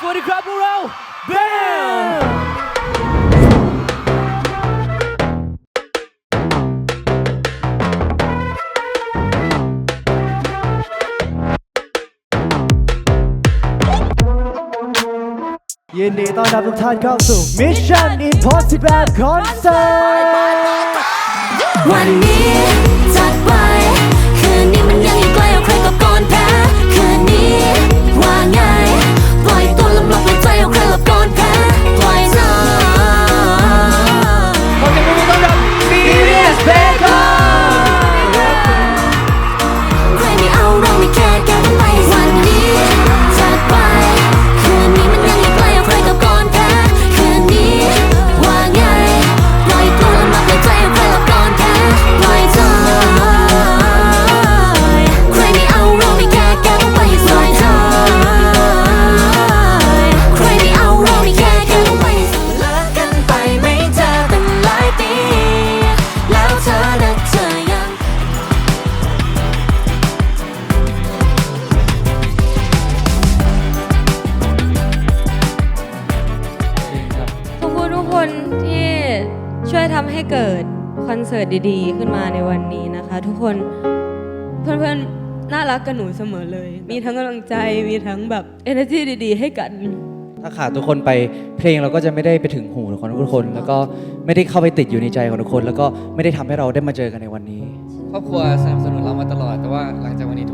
สวัสดีครับพวกเราแบมยินดีต้อนรับทุกท่านเข้าสู่ Mission Impossible Concert วันนี้ ช่วยทำให้เกิดคอนเสิร์ตดีๆ ขึ้นมาในวันนี้นะคะ ทุกคนเพื่อนๆน่ารักกับหนูเสมอเลย มีทั้งกำลังใจมีทั้งแบบ energy ดีๆ ให้กัน ถ้าขาดทุกคนไปเพลงเราก็จะไม่ได้ไปถึงหูของทุกคน แล้วก็ไม่ได้เข้าไปติดอยู่ในใจของทุกคน แล้วก็ไม่ได้ทำให้เราได้มาเจอกันในวันนี้ ครอบครัวสนับสนุนเรามาตลอด แต่ว่าหลังจากวันนี้